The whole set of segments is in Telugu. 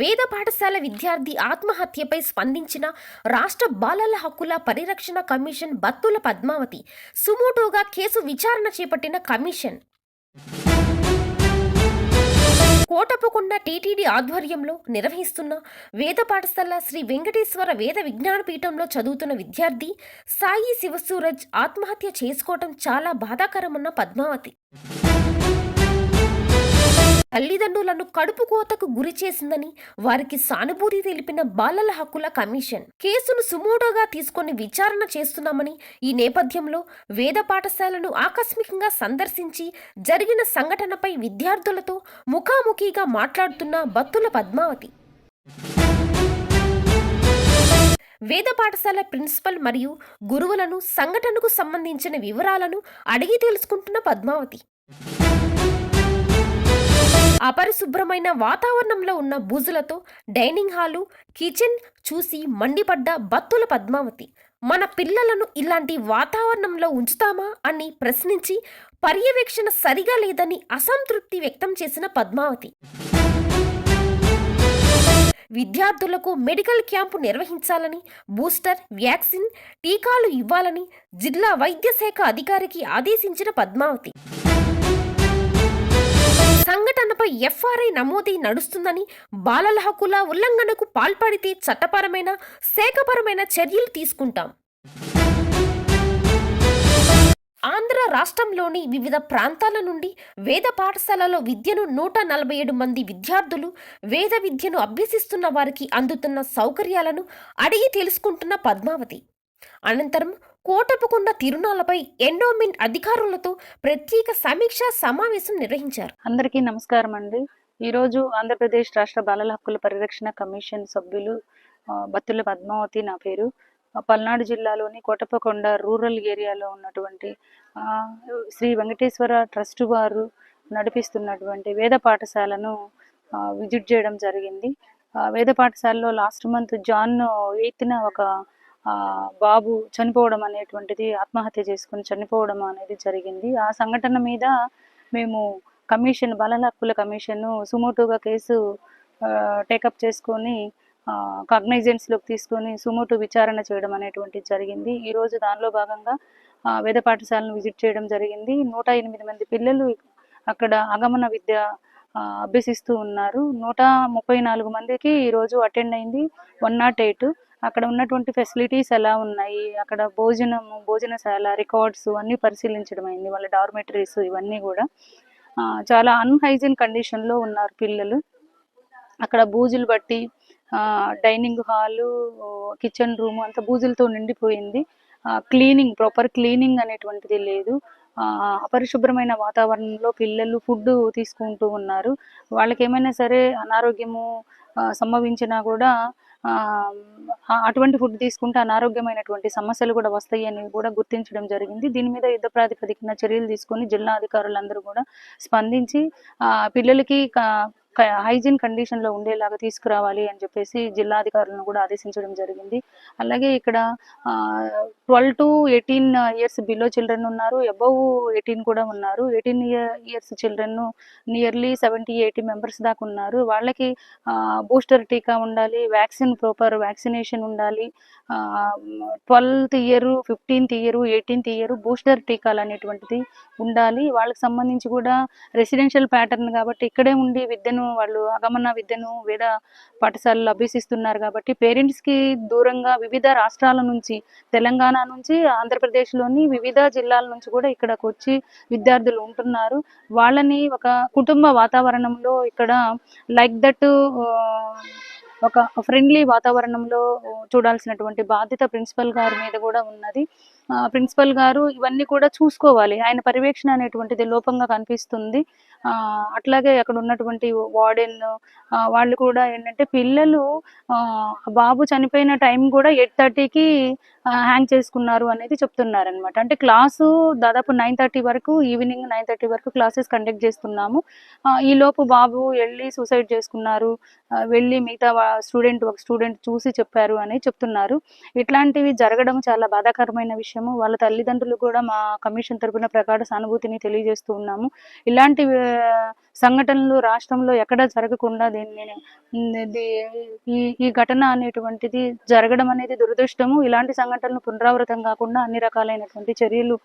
వేద పాఠశాల విద్యార్థి ఆత్మహత్యపై స్పందించిన రాష్ట్ర బాలల హక్కుల పరిరక్షణ కమిషన్ బత్తుల పద్మావతి సుమోటోగా కేసు విచారణ చేపట్టిన కమిషన్. కోటప్పకొండ టీటీడీ ఆధ్వర్యంలో నిర్వహిస్తున్న వేద పాఠశాల శ్రీ వెంకటేశ్వర వేద విజ్ఞాన పీఠంలో చదువుతున్న విద్యార్థి సాయి శివసూరజ్ ఆత్మహత్య చేసుకోవటం చాలా బాధాకరమన్న పద్మావతి. తల్లిదండ్రులను కడుపు కోతకు గురి చేసిందని వారికి సానుభూతి తెలిపిన బాలల హక్కుల కమిషన్. కేసును సుమోటోగా తీసుకొని విచారణ చేస్తున్నామని ఈ నేపథ్యంలో వేద పాఠశాలను ఆకస్మికంగా సందర్శించి జరిగిన సంఘటనపై విద్యార్థులతో ముఖాముఖిగా మాట్లాడుతున్న బత్తుల పద్మావతి. వేద పాఠశాల ప్రిన్సిపల్ మరియు గురువులను సంఘటనకు సంబంధించిన వివరాలను అడిగి తెలుసుకుంటున్న పద్మావతి. అపరిశుభ్రమైన వాతావరణంలో ఉన్న బూజులతో డైనింగ్ హాలు కిచెన్ చూసి మండిపడ్డ బత్తుల పద్మావతి. మన పిల్లలను ఇలాంటి వాతావరణంలో ఉంచుతామా అని ప్రశ్నించి పర్యవేక్షణ సరిగా లేదని అసంతృప్తి వ్యక్తం చేసిన పద్మావతి. విద్యార్థులకు మెడికల్ క్యాంపు నిర్వహించాలని బూస్టర్ వ్యాక్సిన్ టీకాలు ఇవ్వాలని జిల్లా వైద్య శాఖ అధికారికి ఆదేశించిన పద్మావతి. సంఘటనపై ఎఫ్ఆర్ఐ నమోదై నడుస్తుందని బాలల హక్కుల ఉల్లంఘనకు పాల్పడితే చట్టపరమైన శాఖపరమైన చర్యలు తీసుకుంటాం. ఆంధ్ర రాష్ట్రంలోని వివిధ ప్రాంతాల నుండి వేద పాఠశాలలో విద్యను నూట నలభై ఏడు మంది విద్యార్థులు వేద విద్యను అభ్యసిస్తున్న వారికి అందుతున్న సౌకర్యాలను అడిగి తెలుసుకుంటున్న పద్మావతి. అనంతరం కోటప్పకొండ తిరునాళ్ళపై ఎండోమిన్ అధికారులతో ప్రత్యేక సమీక్ష సమావేశం నిర్వహించారు. అందరికీ నమస్కారం అండి. ఈరోజు ఆంధ్రప్రదేశ్ రాష్ట్ర బాలల హక్కుల పరిరక్షణ కమిషన్ సభ్యులు బత్తుల పద్మావతి నా పేరు. పల్నాడు జిల్లాలోని కోటప్పకొండ రూరల్ ఏరియాలో ఉన్నటువంటి శ్రీ వెంకటేశ్వర ట్రస్ట్ వారు నడిపిస్తున్నటువంటి వేద పాఠశాలను విజిట్ చేయడం జరిగింది. వేద పాఠశాలలో లాస్ట్ మంత్ జాన్ ఎయిత్న ఒక బాబు చనిపోవడం అనేటువంటిది ఆత్మహత్య చేసుకుని చనిపోవడం అనేది జరిగింది. ఆ సంఘటన మీద మేము కమిషన్ బాలల హక్కుల కమిషన్ సుమోటోగా కేసు టేకప్ చేసుకొని కాగ్నైజెన్స్లోకి తీసుకొని సుమోటో విచారణ చేయడం అనేటువంటిది జరిగింది. ఈరోజు దానిలో భాగంగా వేద పాఠశాలను విజిట్ చేయడం జరిగింది. నూట ఎనిమిది మంది పిల్లలు అక్కడ అగమన విద్య అభ్యసిస్తూ ఉన్నారు. నూట ముప్పై నాలుగు మందికి ఈరోజు అటెండ్ అయింది. One nought eight. అక్కడ ఉన్నటువంటి ఫెసిలిటీస్ ఎలా ఉన్నాయి? అక్కడ భోజనము భోజనశాల రికార్డ్స్ అన్నీ పరిశీలించడం అయింది వాళ్ళ డార్మెటరీస్ ఇవన్నీ కూడా. చాలా అన్హైజీన్ కండిషన్లో ఉన్నారు పిల్లలు. అక్కడ బూజులు బట్టి డైనింగ్ హాలు కిచెన్ రూమ్ అంతా బూజులతో నిండిపోయింది. క్లీనింగ్ ప్రాపర్ క్లీనింగ్ అనేటువంటిది లేదు. అపరిశుభ్రమైన వాతావరణంలో పిల్లలు ఫుడ్ తీసుకుంటూ ఉన్నారు. వాళ్ళకి ఏమైనా సరే అనారోగ్యము సంభవించినా కూడా అటువంటి ఫుడ్ తీసుకుంటే అనారోగ్యమైనటువంటి సమస్యలు కూడా వస్తాయి అని కూడా గుర్తించడం జరిగింది. దీని మీద యుద్ధ ప్రాతిపదికన చర్యలు తీసుకొని జిల్లా అధికారులందరూ కూడా స్పందించి పిల్లలకి హైజీన్ కండిషన్లో ఉండేలాగా తీసుకురావాలి అని చెప్పేసి జిల్లా అధికారులను కూడా ఆదేశించడం జరిగింది. అలాగే ఇక్కడ twelve to eighteen years below children ఉన్నారు. అబౌవ్ ఎయిటీన్ కూడా ఉన్నారు. Eighteen years children nearly seventy eighty members దాకా ఉన్నారు. వాళ్ళకి బూస్టర్ టీకా ఉండాలి వ్యాక్సిన్ ప్రాపర్ వ్యాక్సినేషన్ ఉండాలి twelfth year fifteenth year eighteenth year booster టీకాలు అనేటువంటిది ఉండాలి. వాళ్ళకి సంబంధించి కూడా రెసిడెన్షియల్ ప్యాటర్న్ కాబట్టి ఇక్కడే ఉండి విద్యను వాళ్ళు అగమన విద్యను వేద పాఠశాలలో అభ్యసిస్తున్నారు కాబట్టి పేరెంట్స్కి దూరంగా వివిధ రాష్ట్రాల నుంచి తెలంగాణ నుంచి ఆంధ్రప్రదేశ్లోని వివిధ జిల్లాల నుంచి కూడా ఇక్కడకు వచ్చి విద్యార్థులు ఉంటున్నారు. వాళ్ళని ఒక కుటుంబ వాతావరణంలో ఇక్కడ లైక్ దట్ ఒక ఫ్రెండ్లీ వాతావరణంలో చూడాల్సినటువంటి బాధ్యత ప్రిన్సిపల్ గారి మీద కూడా ఉన్నది. ప్రిన్సిపల్ గారు ఇవన్నీ కూడా చూసుకోవాలి. ఆయన పర్యవేక్షణ అనేటువంటిది లోపంగా కనిపిస్తుంది. అట్లాగే అక్కడ ఉన్నటువంటి వార్డెన్ వాళ్ళు కూడా ఏంటంటే పిల్లలు బాబు చనిపోయిన టైం కూడా ఎయిట్ థర్టీకి హ్యాంగ్ చేసుకున్నారు అనేది చెప్తున్నారు అనమాట అంటే క్లాసు దాదాపు నైన్ థర్టీ వరకు ఈవినింగ్ నైన్ థర్టీ వరకు క్లాసెస్ కండక్ట్ చేస్తున్నాము. ఈలోపు ఈ లోపు బాబు వెళ్ళి సూసైడ్ చేసుకున్నారు. వెళ్ళి మిగతా స్టూడెంట్ ఒక స్టూడెంట్ చూసి చెప్పారు అని చెప్తున్నారు. ఇట్లాంటివి జరగడం చాలా బాధాకరమైన విషయము. వాళ్ళ తల్లిదండ్రులు కూడా మా కమిషన్ తరపున ప్రగాఢ సానుభూతిని తెలియజేస్తూ ఉన్నాము. ఇలాంటి సంఘటనలు రాష్ట్రంలో ఎక్కడ జరగకుండా దీన్ని ఈ ఈ ఘటన అనేటువంటిది జరగడం అనేది దురదృష్టము. ఇలాంటి సంఘటనలు పునరావృతం కాకుండా అన్ని రకాలైనటువంటి చర్యలు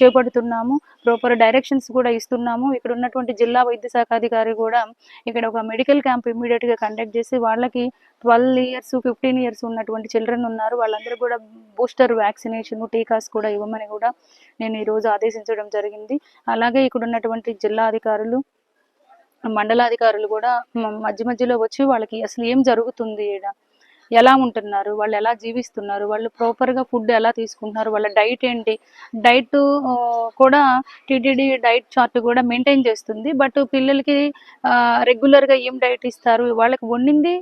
చేపడుతున్నాము. ప్రాపర్ డైరెక్షన్స్ కూడా ఇస్తున్నాము. ఇక్కడ ఉన్నటువంటి జిల్లా వైద్య శాఖ అధికారి కూడా ఇక్కడ ఒక మెడికల్ క్యాంప్ ఇమీడియట్గా కండక్ట్ చేసి వాళ్ళకి ట్వెల్వ్ ఇయర్స్ ఫిఫ్టీన్ ఇయర్స్ ఉన్నటువంటి చిల్డ్రన్ ఉన్నారు. వాళ్ళందరూ కూడా బూస్టర్ వ్యాక్సినేషన్ టీకాస్ కూడా ఇవ్వమని కూడా నేను ఈరోజు ఆదేశించడం జరిగింది. అలాగే ఇక్కడ ఉన్నటువంటి జిల్లా అధికారులు మండలాధికారులు కూడా మధ్య మధ్యలో వచ్చి వాళ్ళకి అసలు ఏం జరుగుతుంది ఈడ? ఎలా ఉంటున్నారు? వాళ్ళు ఎలా జీవిస్తున్నారు? వాళ్ళు ప్రాపర్గా ఫుడ్ ఎలా తీసుకుంటున్నారు? వాళ్ళ డైట్ ఏంటి? డైట్ కూడా టీటీడీ డైట్ చార్ట్ కూడా మెయింటైన్ చేస్తుంది. బట్ పిల్లలకి రెగ్యులర్గా ఏం డైట్ ఇస్తారు? వాళ్ళకి వండింది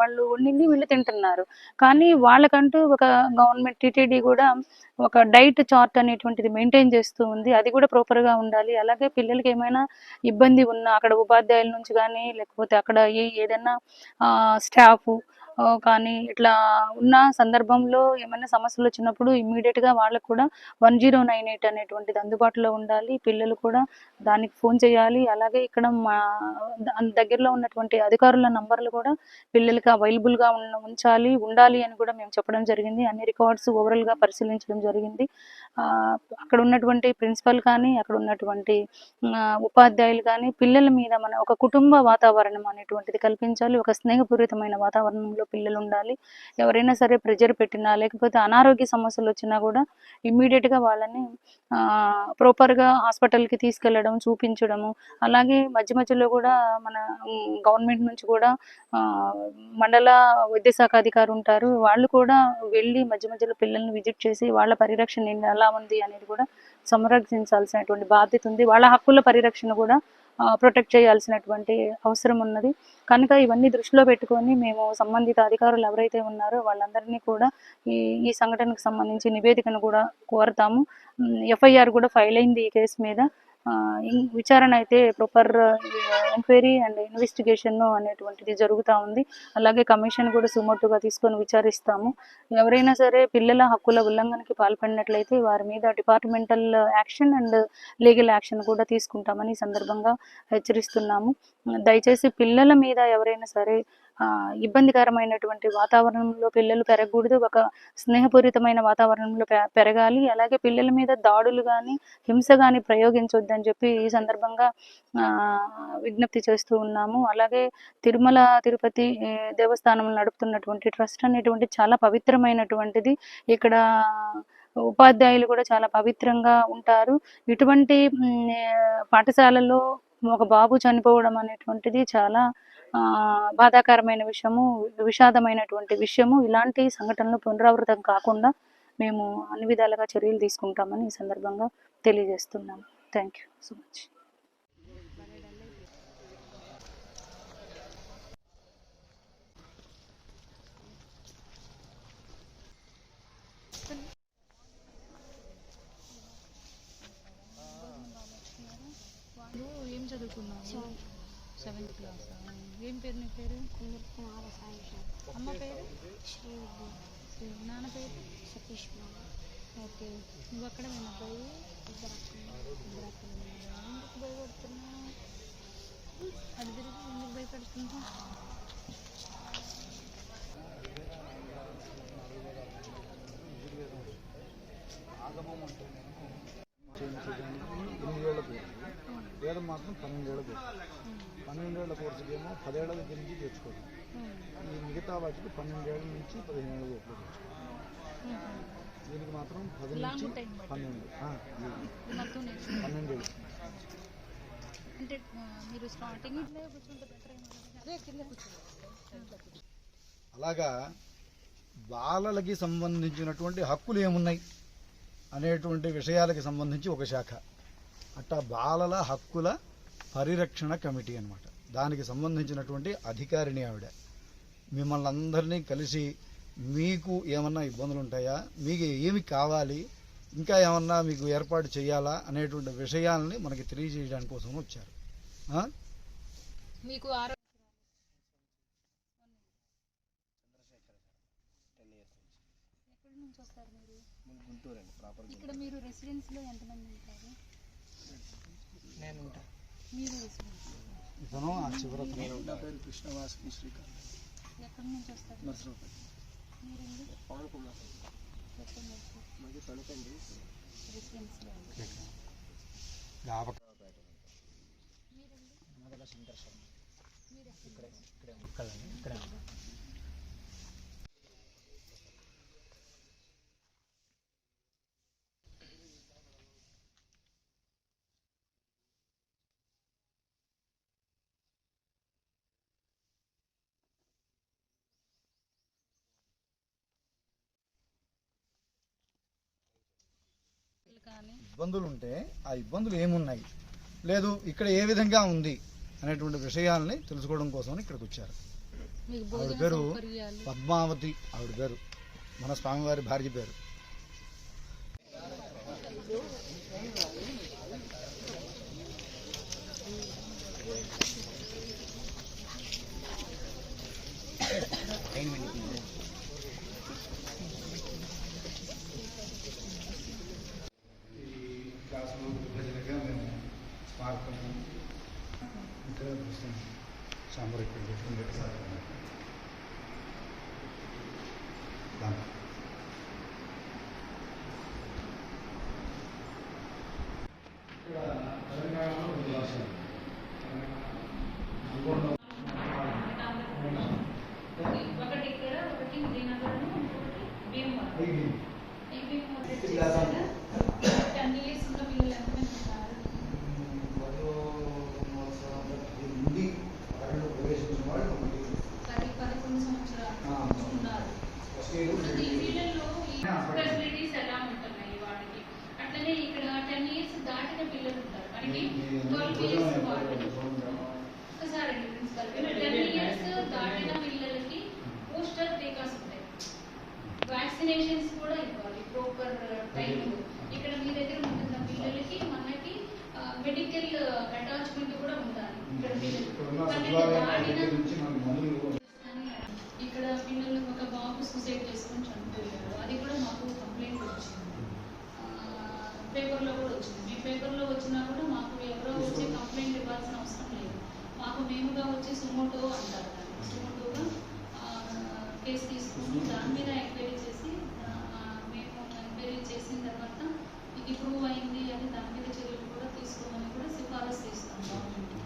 వాళ్ళు వండింది వీళ్ళు తింటున్నారు. కానీ వాళ్ళకంటూ ఒక గవర్నమెంట్ టీటీడీ కూడా ఒక డైట్ చార్ట్ అనేటువంటిది మెయింటైన్ చేస్తూ ఉంది. అది కూడా ప్రాపర్గా ఉండాలి. అలాగే పిల్లలకి ఏమైనా ఇబ్బంది ఉన్నా అక్కడ ఉపాధ్యాయుల నుంచి కానీ లేకపోతే అక్కడ ఏ ఏదైనా స్టాఫ్ కానీ ఇట్లా ఉన్న సందర్భంలో ఏమైనా సమస్యలు వచ్చినప్పుడు ఇమ్మీడియట్గా వాళ్ళకు కూడా వన్ జీరో నైన్ ఎయిట్ అనేటువంటిది అందుబాటులో ఉండాలి. పిల్లలు కూడా దానికి ఫోన్ చేయాలి. అలాగే ఇక్కడ మా దగ్గరలో ఉన్నటువంటి అధికారుల నంబర్లు కూడా పిల్లలకి అవైలబుల్గా ఉంచాలి ఉండాలి అని కూడా మేము చెప్పడం జరిగింది. అన్ని రికార్డ్స్ ఓవరాల్గా పరిశీలించడం జరిగింది. అక్కడ ఉన్నటువంటి ప్రిన్సిపల్ కానీ అక్కడ ఉన్నటువంటి ఉపాధ్యాయులు కానీ పిల్లల మీద మన ఒక కుటుంబ వాతావరణం అనేటువంటిది కల్పించాలి. ఒక స్నేహపూరితమైన వాతావరణంలో పిల్లలు ఉండాలి. ఎవరైనా సరే ప్రెజర్ పెట్టినా లేకపోతే అనారోగ్య సమస్యలు వచ్చినా కూడా ఇమ్మీడియట్గా వాళ్ళని ప్రాపర్గా హాస్పిటల్కి హాస్పిటల్కి తీసుకెళ్ళడం చూపించడము. అలాగే మధ్య మధ్యలో కూడా మన గవర్నమెంట్ నుంచి కూడా మండల వైద్య శాఖ అధికారి ఉంటారు. వాళ్ళు కూడా వెళ్ళి మధ్య మధ్యలో పిల్లల్ని విజిట్ చేసి వాళ్ళ పరిరక్షణ ఏంటి, ఎలా ఉంది అనేది కూడా సంరక్షించాల్సినటువంటి బాధ్యత ఉంది. వాళ్ళ హక్కుల పరిరక్షణ కూడా ప్రొటెక్ట్ చేయాల్సినటువంటి అవసరం ఉన్నది. కనుక ఇవన్నీ దృష్టిలో పెట్టుకొని మేము సంబంధిత అధికారులు ఎవరైతే ఉన్నారో వాళ్ళందరినీ కూడా ఈ ఈ సంఘటనకు సంబంధించి నివేదికను కూడా కోరతాము. ఎఫ్ఐఆర్ కూడా ఫైల్ అయింది ఈ కేసు మీద. విచారణ అయితే ప్రాపర్ ఎంక్వైరీ అండ్ ఇన్వెస్టిగేషన్ అనేటువంటిది జరుగుతూ ఉంది. అలాగే కమిషన్ కూడా సుమోటుగా తీసుకొని విచారిస్తాము. ఎవరైనా సరే పిల్లల హక్కుల ఉల్లంఘనకి పాల్పడినట్లయితే వారి మీద departmental action and legal action కూడా తీసుకుంటామని ఈ సందర్భంగా హెచ్చరిస్తున్నాము. దయచేసి పిల్లల మీద ఎవరైనా సరే ఇబ్బందికరమైనటువంటి వాతావరణంలో పిల్లలు పెరగకూడదు. ఒక స్నేహపూరితమైన వాతావరణంలో పె- పెరగాలి. అలాగే పిల్లల మీద దాడులు కానీ హింస కానీ ప్రయోగించొద్దని చెప్పి ఈ సందర్భంగా విజ్ఞప్తి చేస్తూ ఉన్నాము. అలాగే తిరుమల తిరుపతి దేవస్థానం నడుపుతున్నటువంటి ట్రస్ట్ అనేటువంటి చాలా పవిత్రమైనటువంటిది. ఇక్కడ ఉపాధ్యాయులు కూడా చాలా పవిత్రంగా ఉంటారు. ఇటువంటి పాఠశాలలో ఒక బాబు చనిపోవడం అనేటువంటిది చాలా బాధాకరమైన విషయము విషాదమైనటువంటి విషయము ఇలాంటి సంఘటనలు పునరావృతం కాకుండా మేము అన్ని విధాలుగా చర్యలు తీసుకుంటామని ఈ సందర్భంగా తెలియజేస్తున్నాము. థ్యాంక్ యూ సో మచ్ నువ్వు ఏం చదువుకున్నావు? Seventh class. ఏం పేరు నీ పేరు? కుమార సాయి అమ్మ పేరు? శ్రీ శ్రీ నాన్న పేరు? సతీష్ బాబు ఓకే. నువ్వు అక్కడ మేము అబ్బాయి ఇద్దరు ఇద్దరు అక్కడ ఎందుకు భయపడుతున్నావు? అది తిరిగి ఎందుకు భయపడుతున్నావు? ఎనిమిదేళ్ళ కోర్సు వేదం మాత్రం పన్నెండేళ్ళ కోర్సు పన్నెండేళ్ళ కోర్సుకి ఏమో పదేళ్ళ దగ్గర నుంచి తెచ్చుకోవాలి. ఈ మిగతా వాటికి పన్నెండేళ్ళ నుంచి పదిహేను ఏళ్ళ లోపల తెచ్చుకోవాలి. దీనికి మాత్రం పది నుంచి. పన్నెండు. పన్నెండేళ్ళు. అంటే మీరు స్టార్టింగ్ అలాగా బాలలకి సంబంధించినటువంటి హక్కులు ఏమున్నాయి అనేటువంటి విషయాలకి సంబంధించి ఒక శాఖ. అట్టా బాలల హక్కుల పరిరక్షణ కమిటీ అనమాట దానికి సంబంధించినటువంటి అధికారిని ఆవిడ. మిమ్మల్ని అందరినీ కలిసి మీకు ఏమన్నా ఇబ్బందులు ఉంటాయా మీకు ఏమి కావాలి? ఇంకా ఏమన్నా మీకు ఏర్పాటు చేయాలా? అనేటువంటి విషయాలని మనకి తెలియజేయడానికి కోసం వచ్చారు. మీకు ఇక్కడ మీరు ఎంతమంది ఉంటారు? నేను ఉంటాను ఇతను ఆ చివరతను. నా పేరు కృష్ణవాసకి శ్రీకాంత్. ఎక్కడి నుంచి వస్తారు? నర్సరావుపేట. మీరండి పవన్ కుమార్. మాది తణుకండి మొదల శంకర్ శర్మ. ఇక్కడ ఇబ్బందులు ఉంటే ఆ ఇబ్బందులు ఏమున్నాయి? లేదు ఇక్కడ ఏ విధంగా ఉంది అనేటువంటి విషయాల్ని తెలుసుకోవడం కోసం ఇక్కడికి వచ్చారు. మీకు ఆవిడ భోజన పేరు పద్మావతి ఆవిడ పేరు. మన స్వామివారి భార్య పేరు. స్మారకం ఇక్కడ సాంబార్. ఇక్కడ సార్ దాంట్లో ఇక్కడ తెలంగాణలో రెండు రాష్ట్రాలు నల్గొండ ఒకటి ఇక్కడ ఒకటి విజయనగరం ఇంకొకటి భీమవరం ఐదు. ఈ భీమవరం ఇది క్లాస్ టెన్ ఇయర్స్ ఉన్న పిల్లలు ఎంతమంది ఉన్నారు పదో సంవత్సరం నుండి పన్నెండు ప్రవేశించిన వాళ్ళు ఒకటి పది పదకొండు సంవత్సరాలు ఆ. ఉన్నారు ఫస్ట్ ఇయర్ ఇప్పుడు ఈ పిల్లల్లో ఈ ఆ, పర్లేదు. ఫెసిలిటీస్ ఎలా ఉంటున్నాయి వాటికి అట్లనే ఇక్కడ టెన్ ఇయర్స్ దాటిన పిల్లలు ఉంటారు మనకి ట్వెల్వ్ ఇయర్స్ వాళ్ళు ఒకసారి అండి ప్రిన్సిపల్ టెన్ ఇయర్స్ దాటిన పిల్లలకి బూస్టర్ టీకాస్ ఉంటాయి వ్యాక్సినేషన్స్ కూడా ఇవ్వాలి ప్రాపర్ టైం ఇక్కడ మీ దగ్గర ఉంటున్న పిల్లలకి మనకి మెడికల్ అటాచ్మెంట్ కూడా ఉండాలి ఇక్కడ పిల్లలు పన్నెండు దాటిన నుంచి మనకు మందులు ఇక్కడ పిల్లలు ఒక బాబు సూసైడ్ చేసుకొని చనిపోయారు అది కూడా మాకు కంప్లైంట్ వచ్చింది పేపర్లో కూడా వచ్చింది మీ పేపర్లో వచ్చినా కూడా మాకు ఎవరో వచ్చి కంప్లైంట్ ఇవ్వాల్సిన అవసరం లేదు మాకు మేముగా వచ్చి సుమోటో అంటారు. సుమోటోగా కేసు తీసుకుని దాని మీద ఎంక్వైరీ చేసి మేము ఎంక్వైరీ చేసిన తర్వాత ఇది ప్రూవ్ అయింది అని దాని మీద చర్యలు కూడా తీసుకోమని కూడా సిఫారసు చేస్తాం గవర్నమెంట్కి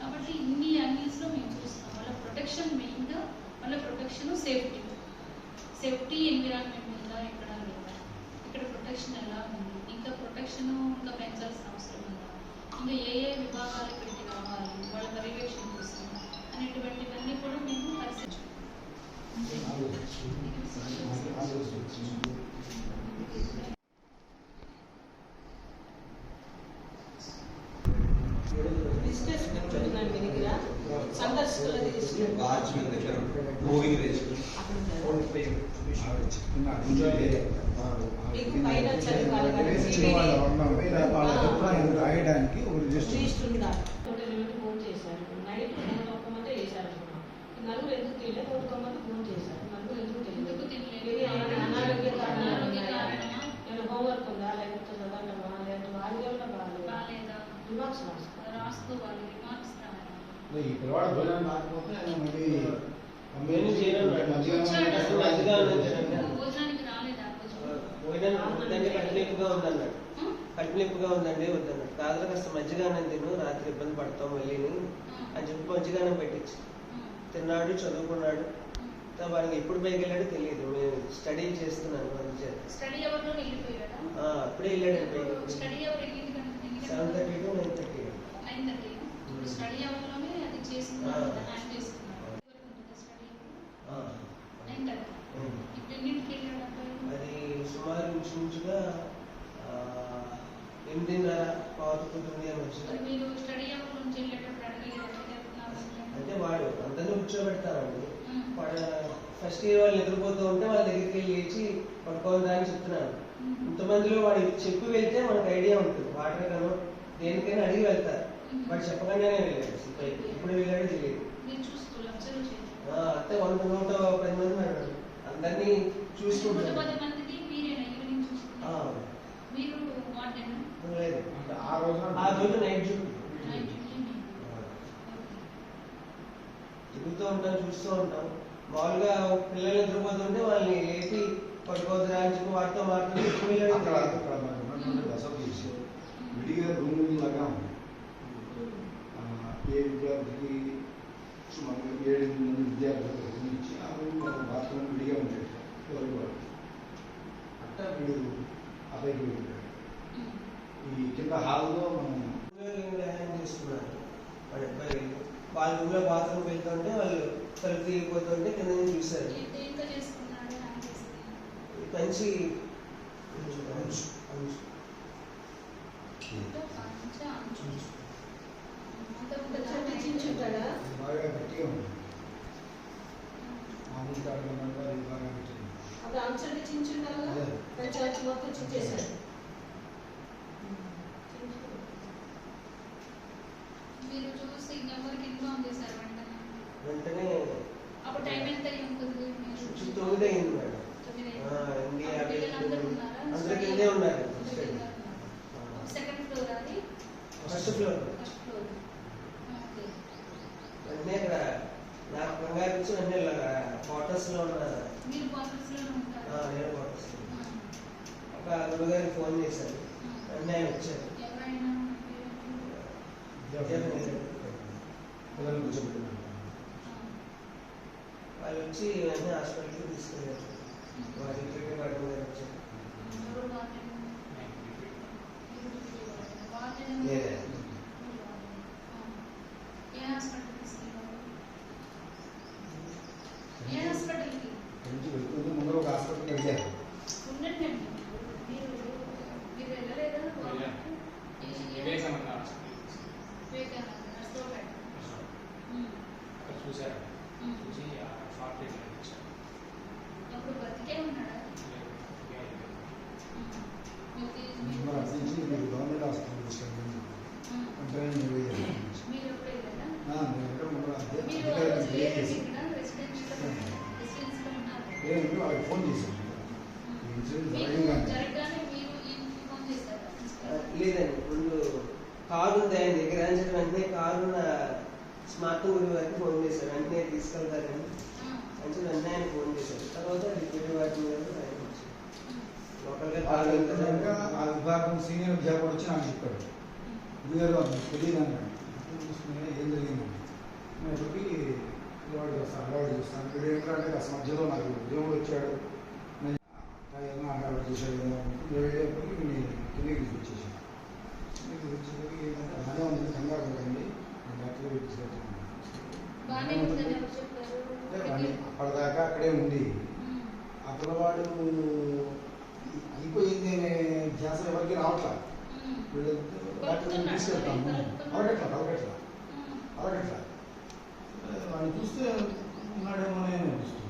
కాబట్టి ఇన్ని యాంగిల్స్లో మేము చూస్తాం. వాళ్ళ ప్రొటెక్షన్ మెయిన్గా వాళ్ళ ప్రొటెక్షన్ సేఫ్టీ సేఫ్టీ ఎన్విరాన్మెంట్ ఉందా ఎక్కడ లేదా? ఇక్కడ ప్రొటెక్షన్ ఎలా ఉంది? ఇంకా ప్రొటెక్షన్ ఇంకా పెంచాల్సిన అవసరం ఉందా? ఇంకా ఏ ఏ విభాగాలు ఇక్కడికి రావాలి? వాళ్ళ పర్యవేక్షణ అనేటువంటివన్నీ కూడా మేము పరిశీలించాం బిజినెస్ పెట్టుకున్నాను మీ దగ్గర సందర్శకులు మీకు పైన చదివాలి రాయడానికి రిజిస్టర్ రిజిస్టర్ ఉందా హోటల్ నుండి ఫోన్ చేశారు నైట్ నూట ఒక్క మంది వేశారు అనుకున్నాం. ఈ నలుగురు ఎందుకు తెలియదు నూట ఒక్క మంది ఫోన్ చేశారు. నలుగురు ఎందుకు ఎందుకు తెలియదు తినలేదు? ఇది ఏమైనా అనారోగ్య కారణాలు అనారోగ్య ఉన్నాయా? కారణమా? ఏమైనా హోంవర్క్ ఉందా? లేకపోతే చదవటమా లేకపోతే ఆరోగ్యంలో బాగాలేదు? బాగాలేదా? రిమార్క్స్ రాసుకోవాలి రాసుకోవాలి రిమార్క్స్ రాయాలి. ఈ పిల్లవాడు భోజనం రాకపోతే మళ్ళీ మెనూ చేయడం. భోజనానికి రాలేదా కట్లిప్పుగా ఉందన్నాడు ఆ? కట్లిప్పుగా ఉందండి వద్దన్నాడు కాదు కాస్త మజ్జిగ అన్నం తిను రాత్రి ఇబ్బంది పడతాం మళ్ళీ అని చెప్పి మజ్జిగ అన్నం పెట్టించి తిన్నాడు చదువుకున్నాడు. వాడికి ఎప్పుడు పైకి వెళ్ళాడో తెలియదు నేను స్టడీ చేస్తున్నాను అప్పుడే వెళ్ళాడు seven thirty to nine thirty. అది సుమారు ఇంచుమించుగా ఎనిమిదిన్నర పావుతుంది అని వచ్చింది? అంటే వాడు అందరినీ కూర్చోబెడతారండి. వాడు ఫస్ట్ ఇయర్ వాళ్ళు నిద్రపోతూ ఉంటే వాళ్ళ దగ్గరికి వెళ్ళి లేచి పడుకోవద్దా అని చెప్తున్నాను ఇంతమందిలో వాడు చెప్పి వెళ్తే మనకు ఐడియా ఉంటుంది. వాటర్ కను దేనికైనా అడిగి వెళ్తారు. వాడు చెప్పకుండానే వెళ్ళాడు. ఇప్పుడు వెళ్ళాడు తెలియదు. అంతే వంద నూట పది మంది ఉన్నాడు అందరినీ చూసుకుంటారు లేదు. ఆ రోజు నైట్ చూపు తిరుగుతూ ఉంటాం చూస్తూ ఉంటాం. మామూలుగా పిల్లలు నిద్రపోతుంటే వాళ్ళని లేపి పడుకోవద్దురా అని చెప్పి వాటితో మాట్లాడి పిల్లలు అక్కడ అక్కడ మనకు ఉన్నటువంటి అసోసియేషన్ విడిగా రూమ్ లాగా ఉంది. ఏ విద్యార్థికి సుమారు ఏడు మంది విద్యార్థులకు ఇచ్చి ఆ రూమ్ బాత్రూమ్ విడిగా ఉంటాయి ఎవరికి వాళ్ళు అట్టా వీడు అబ్బాయికి వెళ్ళాడు ఈ కింద హాల్లో మనం హ్యాండ్ చేసుకున్నారు వాళ్ళ అబ్బాయి వాళ్ళ రూమ్లో బాత్రూమ్ వెళ్తుంటే వాళ్ళు తలుపు తీయకపోతుంటే కింద నుంచి చూశారు. ఏ- దేంతో చేసుకున్నాడు హ్యాంగ్ చేసుకున్నాడు ఈ పంచి అంచు అంచు పంచ అంచు అంత అంటే చించుంటాడా బాగా గట్టిగా ఉంది. మామూలు కాడలో ఇది బాగా గట్టిగా ఉంది. అది అంచండి చించుంటారా అదే. పంచాయతీ మొత్తం చించేశారు మీరు చూసి ఎవరికి ఇన్ఫార్మ్ చేశారు వెంటనే. అప్పుడు టైం ఎంత ఉంటుంది? తొమ్మిది అయింది మేడం. పిల్లలందరూ ఉన్నారా? అందరూ కిందే ఉన్నారు అందరూ కిందే ఉన్నారు. సెకండ్ ఫ్లోర్ అది first floor first floor okay వెంటనే ఇక్కడ నాకు కంగారు వచ్చి వెంటనే క్వార్టర్స్లో ఉన్న మీరు క్వార్టర్స్లోనే ఆ, ఉంటారు నేను క్వార్టర్స్ ఒక గురుగారికి ఫోన్ చేశాను వెంటనే ఆయన వచ్చారు ఎవరైనా విద్యార్థులు పిల్లలు కూర్చోబెట్టినారు వాళ్ళు వచ్చి వెంటనే హాస్పిటల్కి తీసుకెళ్ళారు వారి ఇంటికి వాడి మీద వచ్చారు ఎవరు వార్డెన్ వార్డెన్ లేదే. ఏ హాస్పిటల్ తీసుకెళ్ళారు ఏ హాస్పిటల్కి నుంచి వెళ్తుంది ముందర ఒక హాస్పిటల్ అడిగారు ఉండండి మీరు మీరు వెళ్ళలేదా వివేకానంద వివేకానంద నర్సరావుపేట అక్కడ చూశారు చూసి ఆ షార్ట్ ట్రీట్మెంట్ ఇచ్చారు అప్పుడు బతికే ఉన్నాడా ముందర అటు నుంచి మీరు గవర్నమెంట్ హాస్పిటల్ తీసుకెళ్ళండి అంటే మీరు మీరు ఎప్పుడు వెళ్ళారా నేను ఎక్కడ ముందర అదే మీరు అధికారులకు లేరండి తెలియజేసి ఇక్కడ రెసిడెన్షియల్ రెసిడెన్స్లో ఉన్నారు లేదు వాళ్ళకి ఫోన్ చేశాను ఈ ఇన్సిడెంట్ మీకు జరగగానే జరగగానే మీరు ఇన్ఫార్మ్ చేశారా ఆ, ప్రిన్సిపల్ లేదండి ముందు కారు ఉంది ఆయన దగ్గర అని చెప్పి వెంటనే కారు నా స్మార్ట్ గురి వరకు ఫోన్ చేశారు వెంటనే తీసుకెళ్తారని అని చెప్పి వెంటనే ఆయన ఫోన్ చేశారు తర్వాత డిప్యూటీ వార్డెన్ గారు ఆయన వచ్చారు లోకల్గా కారు ఉంది కదా ఆ విభాగం సీనియర్ అధ్యాపకుడు వచ్చి నాకు చెప్పాడు ఇది గారు అది తెలియదు అన్నాడు అప్పుడు చూసుకునే ఏం జరిగింది నేను ఎప్పటికీ అలవాటు చేస్తాను అలవాటు చేస్తాను ఇక్కడ అసలు మధ్యలో నాకు దేవుడు వచ్చాడు. నేను ఏమో అలవాటు చేశాడు వెళ్ళేటప్పటికి నేను కిందకి వచ్చేసరికి ఏంటంటే బాగానే ఉంది కంగారు ఉంటుంది నేను డాక్టర్ వాడిని అప్పటిదాకా అక్కడే ఉంది ఆ పిల్లవాడు అయిపోయింది అనే ధ్యాస ఎవరికి రావట్లా. వీళ్ళు డాక్టర్ తీసుకెళ్తాము అవగట్లా అవగట్లా అవగట్లా వాడిని చూస్తే ఉన్నాడేమో అని అనిపిస్తుంది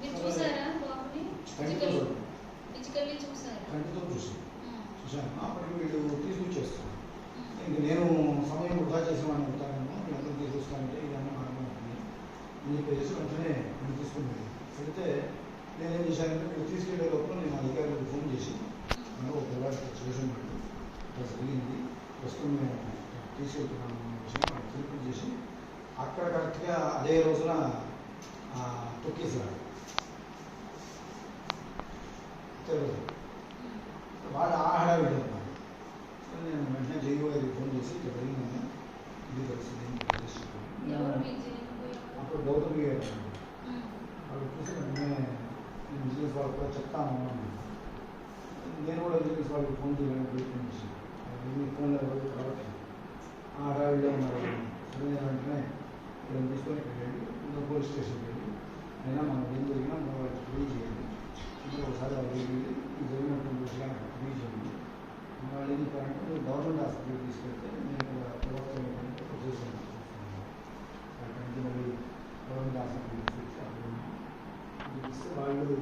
మీరు చూసారా బాబుని కంటితో ఫిజికల్లీ చూడు. ఫిజికల్లీ చూసారా కంటితో చూసి చూశాను అప్పటికి వీళ్ళు తీసుకొచ్చేస్తాను ఇంక నేను సమయం వృధా చేసిన వాడిని ఉంటానేమో వీళ్ళందరూ తీసుకొస్తానంటే ఇదన్నా మార్గం అవుతుంది అని చెప్పేసి వెంటనే నేను తీసుకున్నాను అయితే నేనేం చేశానంటే వీళ్ళు తీసుకెళ్ళే లోపల నేను అధికారులకు ఫోన్ చేసి నాకు ఒక పిల్లవాడి సిచ్యువేషన్ పడి ఇలా జరిగింది. ప్రస్తుతం మేము తీసుకెళ్తున్నాము అనే విషయం తెలిపి చేసి అక్కడ కరెక్ట్గా అదే రోజున తొక్కేసాడు తెలియదు వాడు ఆ హడావిడి అన్నమాట సో నేను వెంటనే జైలు గారికి ఫోన్ చేసి ఇట్లా జరిగిందని ఇది చేయకపోయారు అప్పుడు గౌతమ్ గారు. వాళ్ళు చూసి వెంటనే నేను బిజినెస్ వాళ్ళకి కూడా చెప్తాను నేను కూడా బిజినెస్ వాళ్ళకి ఫోన్ చేయాలని ప్రయత్నం చేశాను. మీ ఫోన్లో ఎవరు రావట్లేదు ఆ హడావిడిలో ఉన్నారు సరే నేను వెంటనే ఇక్కడ తీసుకొని ఇక్కడ వెళ్ళి ఇంకా పోలీస్ స్టేషన్కి వెళ్ళి అయినా మనం ఏం జరిగినా మనం వాళ్ళకి తెలియజేయాలి ఇంకా ఒకసారి వాళ్ళు వెళ్ళి ఈ జరిగినటువంటి విషయాన్ని అక్కడ తెలియజేయండి వాళ్ళు ఏం చెప్పారంటే మీరు గవర్నమెంట్ హాస్పిటల్కి తీసుకెళ్తే నేను ఇక్కడ ప్రభుత్వం ఏంటంటే చేసాను అక్కడికి మళ్ళీ గవర్నమెంట్ హాస్పిటల్కి తీసుకొచ్చి అక్కడ చూపిస్తే వాళ్ళు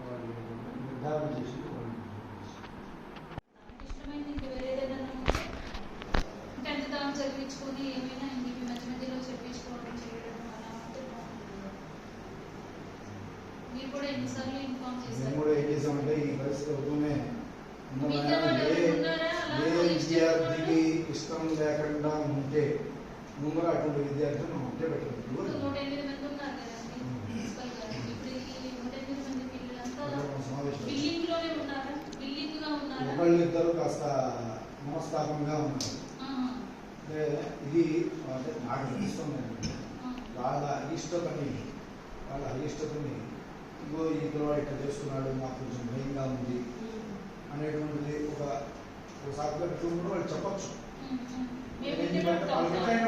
వాళ్ళు నిర్ధారణ చేసి మేము కూడా ఏం చేసామంటే ఈ పరిస్థితులతోనే ఏ విద్యార్థికి ఇష్టం లేకుండా ఉంటే ముందు అటువంటి విద్యార్థులు మనం ఉంటే పెట్టలేదు ఒకళ్ళిద్దరు కాస్త మనస్తాపంగా ఉన్నారు. అంటే ఇది నాకు ఇష్టం వాళ్ళ అయిష్టతని వాళ్ళ అయిష్టతని ఇగో ఈ పిల్లవాడు ఇట్లా చేస్తున్నాడు మాకు కొంచెం భయంగా ఉంది అనేటువంటిది ఒక ఒక సాధ్యత కూడా వాళ్ళు చెప్పచ్చు.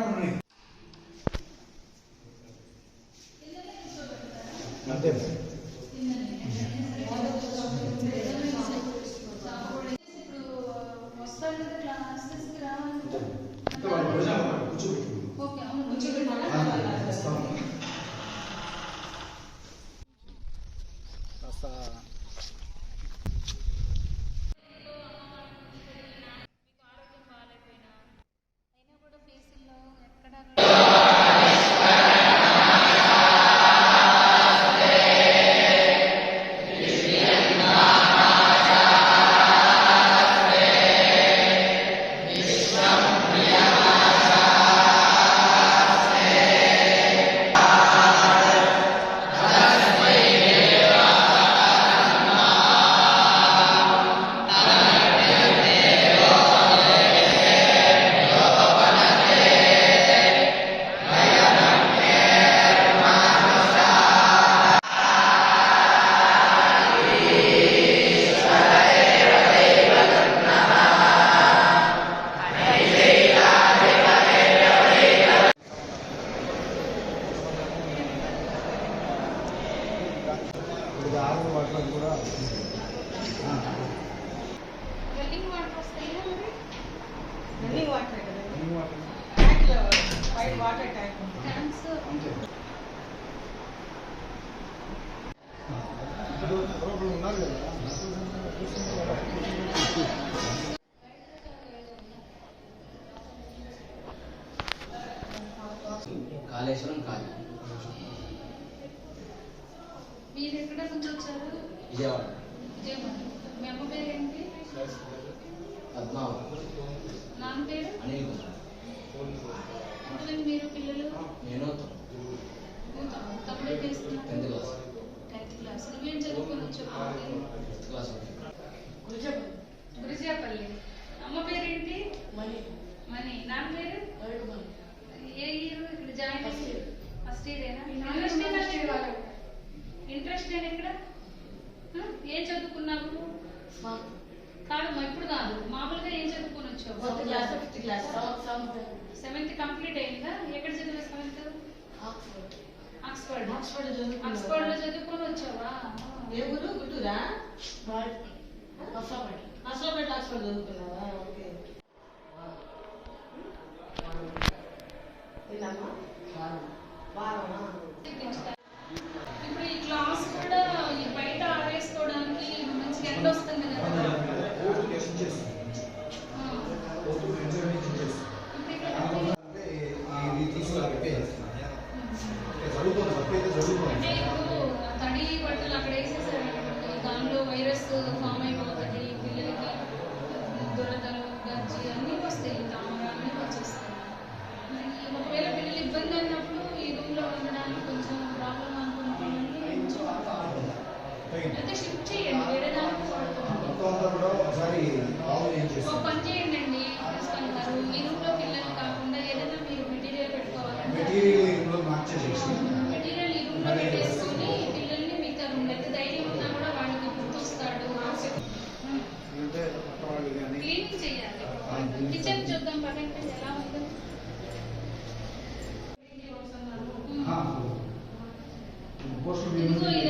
ఉన్నాయి అంతే. మీరు పిల్లలు? నేను టెన్త్ క్లాస్. Tenth class. నువ్వేం గురిజాపల్లి. అమ్మ పేరేంటి? మణి. మణి. నా పేరు? ఏ ఇయర్? ఇక్కడ జాయిన్ అయ్యారు? ఫస్ట్ ఇయరేనా ఇంట్రెస్ట్ నేను ఇక్కడ? ఏం చదువుకున్నావు? కాదు ఇప్పుడు కాదు. మామూలుగా ఏం చదువుకొని వచ్చావు? Fourth class fifth class. Seventh complete అయిందా? ఎక్కడ చదివా సెవెంత్ ఆక్స్ఫర్డ్ ఆక్స్ఫర్డ్ ఆక్స్ఫర్డ్లో చదువుకొని వచ్చావా? ఏ ఊరు? గుంటూరా? అసలాపేట అసలాపేట ఆక్స్ఫర్డ్ చదువుకున్నావా? ఓకే. ఇప్పుడు ఈ క్లాస్ కూడా బయట 给你做一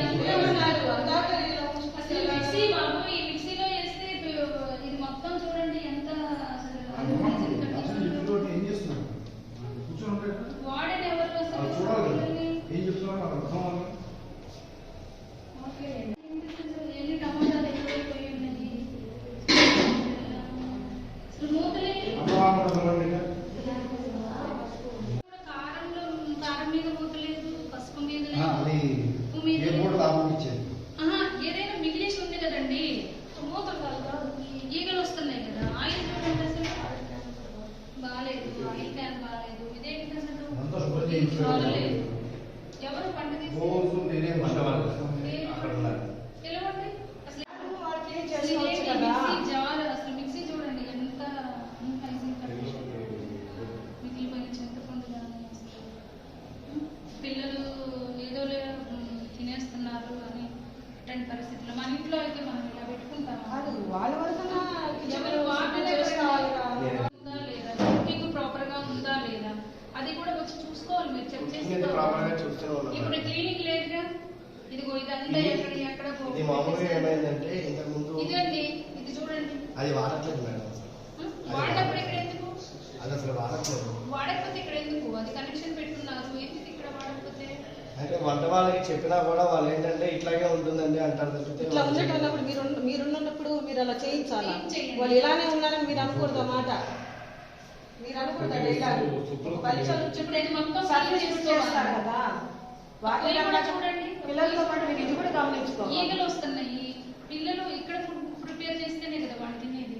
పిల్లలతో పాటు మీరు ఇది కూడా గమనించుకోవాలి ఈగలు వస్తున్నాయి. పిల్లలు ఇక్కడ ఫుడ్ ప్రిపేర్ చేస్తేనే కదా వాళ్ళు తినేది.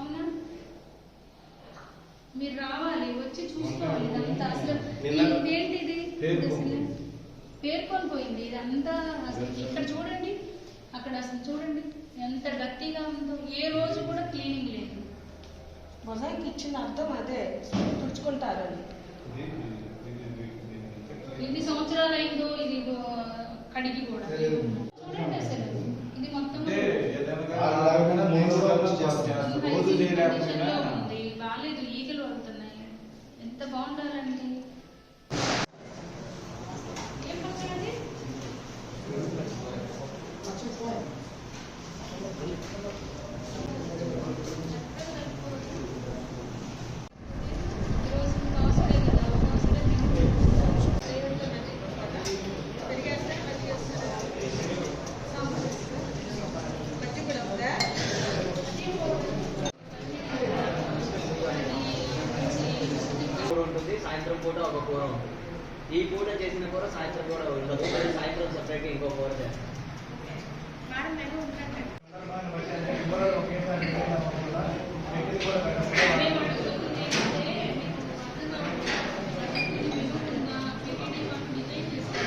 అవునా? మీరు రావాలి వచ్చి చూసుకోవాలి. ఇదంతా అసలు ఏంటి ఇది? పేర్కొని పోయింది ఇదంతా అసలు ఇక్కడ చూడండి. అక్కడ అసలు చూడండి. ఎంత గట్టిగా ఉందో. ఏ రోజు కూడా క్లీనింగ్ లేదు. మొజాయిక్ ఇచ్చిన అర్థం అదే. తుడుచుకుంటారని ఎన్ని సంవత్సరాలు అయిందో ఇది ఇదో కడిగి కూడా చూడండి అసలు ఇది మొత్తం కండిషన్లో ఉంది బాగాలేదు ఈగలు అవుతున్నాయి ఎంత బాగుండాలండి ఏం ఫంక్షన్ అది ఈరోజు హాస్పిటల్ కదా హాస్పిటల్ కూర ఉంటుంది సాయంత్రం పూట ఒక కూర ఉంటుంది. ఈ పూట చేసిన కూర సాయంత్రం కూడా ఉండదు. సాయంత్రం సపరేట్గా ఇంకో కూర చేస్తాం మేడం మేము ఉంటాం మేము అడుగుతుంది ఏంటంటే మీకు అర్థం కావాలి. PPT వర్క్ డిజైన్ చేస్తారు.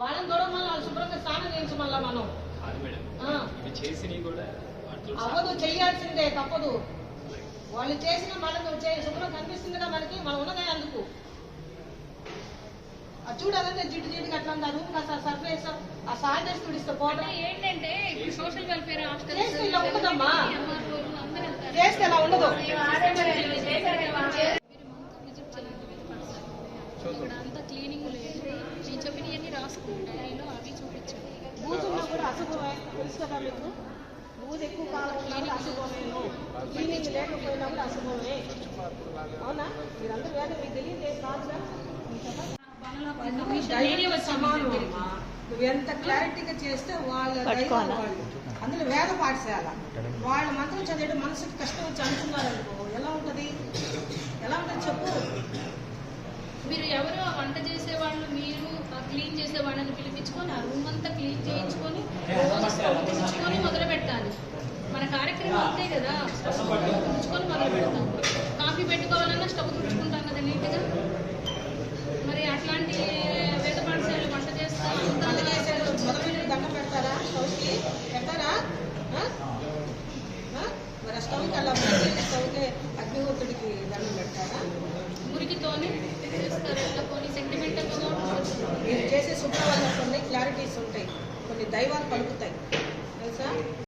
వాళ్ళని కూడా మళ్ళీ వాళ్ళు శుభ్రంగా స్నానం చేయించమల్లా మనం ఆ. అవ్వదు చెయ్యాల్సిందే తప్పదు వాళ్ళు చేసిన మనకు చే- శుభ్రం కనిపిస్తుందిగా మనకి మనం ఉన్నదే అందుకు అది చూడాలంటే జిడ్డు జిడ్డుగా అట్లా ఉంది ఆ రూమ్ కాస్త సర్ఫేస్ ఆ సాయిడర్స్ తుడిస్తే అంటే పోవడం ఏంటంటే ఇప్పుడు సోషల్ వెల్ఫేర్ హాస్టల్స్ చేస్తే ఇలా ఉండదమ్మా. ఎంఆర్ఓలు అందరూ వెళ్తారు. చేస్తే ఇలా ఉండదు మీరు మంత్ విజిట్ చేయండి మీరు పర్సన్. ఇక్కడ అంతా క్లీనింగ్ లేదు నేను చెప్పినవన్నీ రాసుకోండి డైరీలో అవి చూపించండి బూజుల్లో కూడా అశుభమే తెలుసు కదా మీకు బూజు ఎక్కువ కాలం ఉన్నప్పుడు అశుభమేను క్లీనింగ్ లేకపోయినా కూడా అశుభమే అవునా మీరందరూ వేరే మీకు తెలియదు కాదుగా దైవ సమానం అమ్మా. నువ్వు ఎంత క్లారిటీగా చేస్తే వాళ్ళ దైవం వాళ్ళు. అందులో వేద పాఠశాల. వాళ్ళ మంత్రం చదివడం మనసుకి కష్టం వచ్చి అంటున్నారనుకో ఎలా ఉంటది? ఎలా ఉంటది చెప్పు. మీరు ఎవరు వంట చేసే వాళ్ళు మీరు క్లీన్ చేసే వాళ్ళని పిలిపించుకొని ఆ రూమ్ అంతా క్లీన్ చేయించుకొని తుడుచుకొని మొదలు పెట్టాలి. మన కార్యక్రమం అంతే కదా. తుడుచుకొని మొదలు పెడతాం. కాఫీ పెట్టుకోవాలన్నా స్టవ్ తుడుచుకుంటాం కదా నీట్గా. మరి అట్లాంటి వేద పాఠశాల వంట చేస్తా వంట చేసేది మొదలు దండం పెడతారా? స్టవ్కి? ఆ? మరి ఆ స్టవ్కి అలా స్టవ్కి అగ్నిహోత్రుడికి దండం పెడతారా? మురికితోని మీరు చేసే శుభ్రవాదాలు కొన్ని క్లారిటీస్ ఉంటాయి. కొన్ని దైవాలు పలుకుతాయి. తెలుసా?